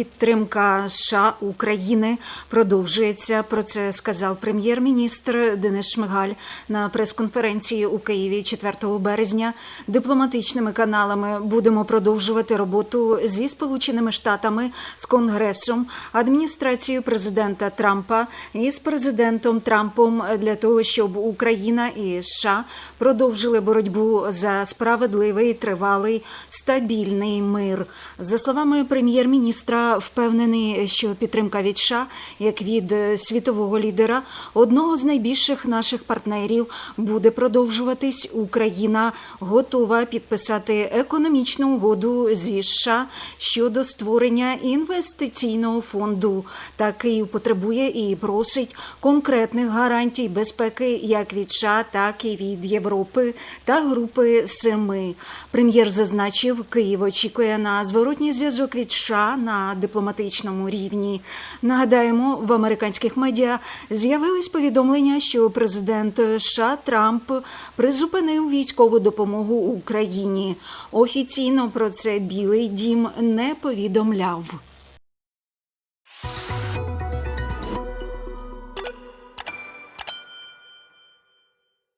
Підтримка США України продовжується. Про це сказав прем'єр-міністр Денис Шмигаль на прес-конференції у Києві 4 березня. Дипломатичними каналами будемо продовжувати роботу зі Сполученими Штатами, з Конгресом, адміністрацією президента Трампа і з президентом Трампом для того, щоб Україна і США продовжили боротьбу за справедливий, тривалий, стабільний мир. За словами прем'єр-міністра, впевнений, що підтримка від США, як від е, світового лідера, одного з найбільших наших партнерів, буде продовжуватись. Україна готова підписати економічну угоду зі США щодо створення інвестиційного фонду. Та Київ потребує і просить конкретних гарантій безпеки як від США, так і від Європи та групи Семи. Прем'єр зазначив, Київ очікує на зворотній зв'язок від США дипломатичному рівні. Нагадаємо, в американських медіа з'явились повідомлення, що президент США Трамп призупинив військову допомогу Україні. Офіційно про це Білий Дім не повідомляв.